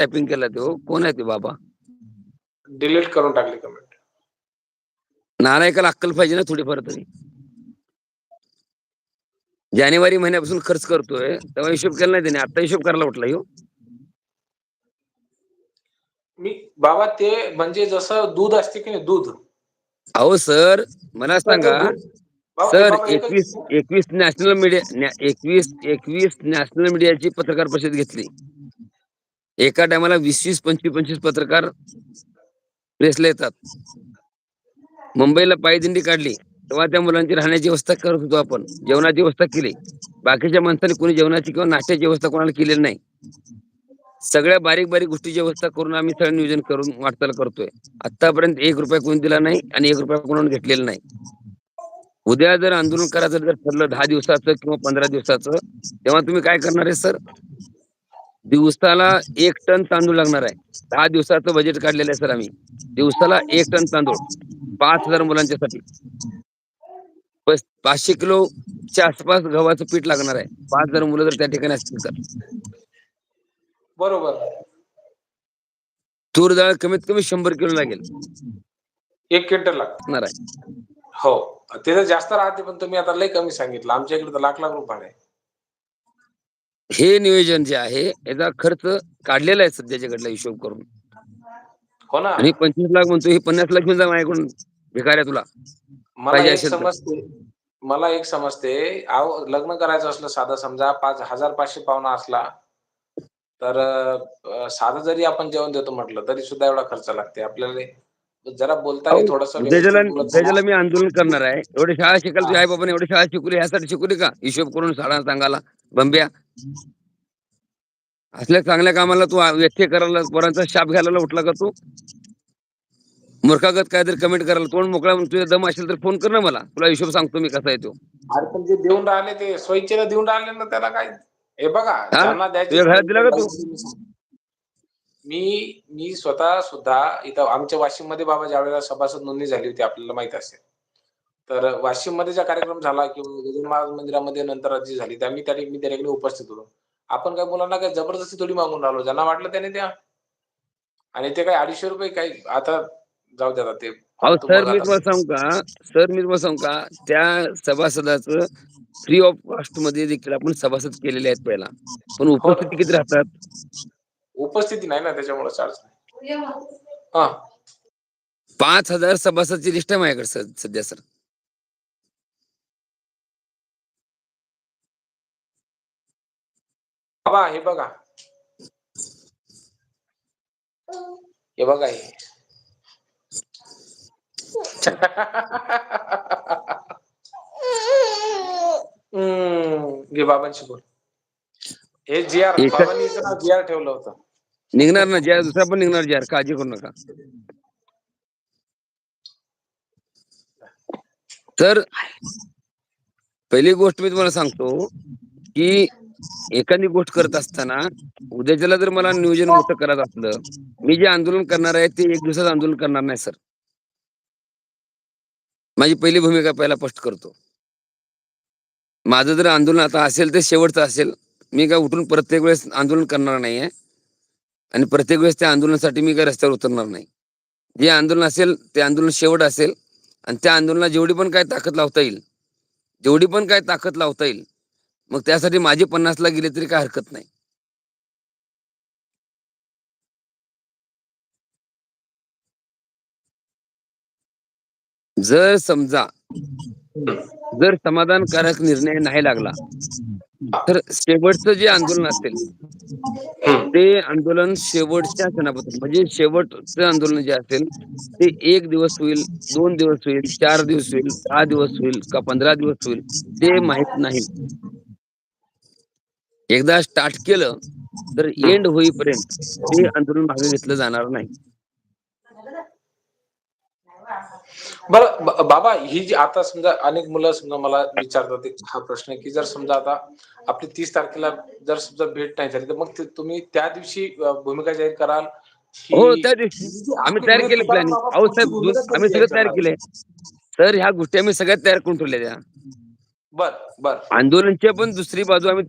Typing केला तो. कोण आहे ते बाबा? डिलीट करून टाकली कमेंट नालायकाला अक्कल पाहिजे ना थोडीफार तरी. जानेवारी महिन्यापासून खर्च करतोय. तेव्हा हिशोब केला नाही त्याने. आता हिशोब करायला उठला ह्यो मी बाबा ते म्हणजे जसं दूध असते की नाही दूध. अहो सर मला सांगा. बाबा- सर बाबा एकच- एकवीस एकवीस नॅशनल मीडिया एकवीस एकवीस नॅशनल मीडियाची पत्रकार परिषद घेतली. एका टायमाला वीस वीस पंचवीस पंचवीस पत्रकार प्रेसला येतात. मुंबईला पायदिंडी काढली तेव्हा त्या मुलांची राहण्याची व्यवस्था करत होतो आपण जेवणाची व्यवस्था केली. बाकीच्या माणसाने कोणी जेवणाची किंवा नाश्त्याची व्यवस्था कोणाला केलेली नाही. सगळ्या बारीक बारीक गोष्टीची व्यवस्था करून आम्ही सगळं नियोजन करून वाटचाल करतोय. आतापर्यंत एक रुपया कोणी दिला नाही आणि एक रुपया कोणाला घेतलेला नाही. उद्या जर आंदोलन करायचं जर ठरलं दहा दिवसाचं किंवा पंधरा दिवसाचं तेव्हा तुम्ही काय करणार आहे सर? दिवसाला एक टन तांदूळ लागणार आहे. दहा दिवसाचं बजेट काढलेलं आहे सर आम्ही. दिवसाला एक टन तांदूळ. पाच हजार मुलांच्यासाठी. पाचशे किलोच्या आसपास गव्हाचं पीठ लागणार आहे. पाच हजार मुलं जर त्या ठिकाणी असतील तर. बरोबर. तूर डाळ कमीत कमी शंभर किलो लागेल. एक क्विंटल लागत असणार आहे. हो. तिथे जास्त राहते पण तुम्ही आता लय कमी सांगितलं. आमच्या इकडे तर लाख लाख रुपये आहे. हे नियोजन जे आहे याचा खर्च काढलेला आहे सध्याच्याकडला हिशोब करून. हो ना. आणि पंचवीस लाख म्हणतो हे पन्नास लाख घेऊन जा माझ्याकडून भिकाऱ्या तुला. मला पाहिजे एक असेल तर. समजते. मला एक समजते. आव लग्न करायचं असलं साधं समजा पाच हजार पाचशे पाहुणा असला तर अं, साधं जरी आपण जेवण देतो म्हटलं तरी सुद्धा एवढा खर्च लागते आपल्याला. जरा बोलताना थोडस मी आंदोलन करणार आहे. एवढी शाळा शिकायला तुझ्या आई बाबाने एवढी शाळा शिकवली ह्यासाठी शिकवली का? हिशोब करून शाळा सांगायला. बंब्या. असल्या चांगल्या कामाला तू व्यत्यय करायला पोरांचा शाप घ्यायला उठला का तू? मूर्खागत काहीतरी कमेंट करायला. तोंड मोकळा म्हणून तुझ्या दम असेल तर फोन कर ना मला. तुला हिशोब सांगतो मी कसा आहे तो. अरे पण जे देऊन राहिले ते स्वइच्छेने देऊन राहिले ना त्याला काय? हे बघा दिला का तू? मी मी स्वतः सुद्धा इथं आमच्या वाशिममध्ये बाबा ज्यावेळेला सभासद नोंदणी झाली होती आपल्याला माहीत असेल. तर वाशिममध्ये ज्या कार्यक्रम झाला किंवा गजानन महाराज मंदिरामध्ये नंतर जी झाली त्या मी त्या ठिकाणी त्या ठिकाणी उपस्थित होतो. आपण काय मुलांना काय जबरदस्ती थोडी मागून राहिलो? ज्यांना वाटलं त्याने द्या आणि ते काय अडीचशे रुपये काही आता जाऊ द्या ते सर मी तुम्हाला सांगू का? सर मी तुम्हाला सांगू का? त्या सभासदाचं फ्री ऑफ कॉस्टमध्ये देखील आपण सभासद केलेले आहेत पहिला. पण उपस्थिती किती राहतात? उपस्थिती नाही ना त्याच्यामुळे चार्ज हा. पाच हजार सभासदची लिस्ट आहे माझ्याकडे सर सध्या सर. बाबा हे बघा. हे बघा हे. घे बाबांशी बोल. हे जी आर बाबांनी जी आर ठेवलं होतं. निघणार ना ज्या दुसरा पण निघणार ज्या काळजी करू नका. तर पहिली गोष्ट मी तुम्हाला सांगतो की एखादी गोष्ट करत असताना उद्याच्याला जर मला नियोजन मोठं करत असलं मी जे आंदोलन करणार आहे ते एक दिवसात आंदोलन करणार नाही सर. माझी पहिली भूमिका पहिला स्पष्ट करतो. माझं जर आंदोलन आता असेल ते शेवटचं असेल मी काय उठून प्रत्येक वेळेस आंदोलन करणार नाहीये. आणि प्रत्येक वेळेस त्या आंदोलनासाठी मी काय रस्त्यावर उतरणार नाही. जे आंदोलन असेल ते आंदोलन शेवट असेल आणि त्या आंदोलनाला जेवढी पण काय ताकद लावता येईल जेवढी पण काय ताकद लावता येईल मग त्यासाठी माझे पन्नासला गेले तरी काय हरकत नाही. जर समजा जर समाधानकारक निर्णय नाही लागला तर शेवटचं जे आंदोलन असेल ते आंदोलन शेवटच्या सणापासून म्हणजे शेवटचं आंदोलन जे असेल ते एक दिवस होईल दोन दिवस होईल चार दिवस होईल दहा दिवस होईल का पंधरा दिवस होईल ते माहीत नाही. एकदा स्टार्ट केलं तर एंड होईपर्यंत ते आंदोलन मागे घेतलं जाणार नाही. बरं बाबा ही जी आता समजा अनेक मुलं समजा मला विचारतात हा प्रश्न की जर समजा आता आपली तीस तारखेला जर समजा भेट नाही झाली तर मग तुम्ही त्या दिवशी भूमिका जाहीर कराल? हो त्या दिवशी. आम्ही तयार केले प्लॅनिंग अहो साहेब दु- आम्ही सगळं तयार केलंय. सर ह्या गोष्टी आम्ही सगळ्यात तयार करून ठेवल्या. त्या बर बर. आंदोलनची पण दुसरी बाजू आम्ही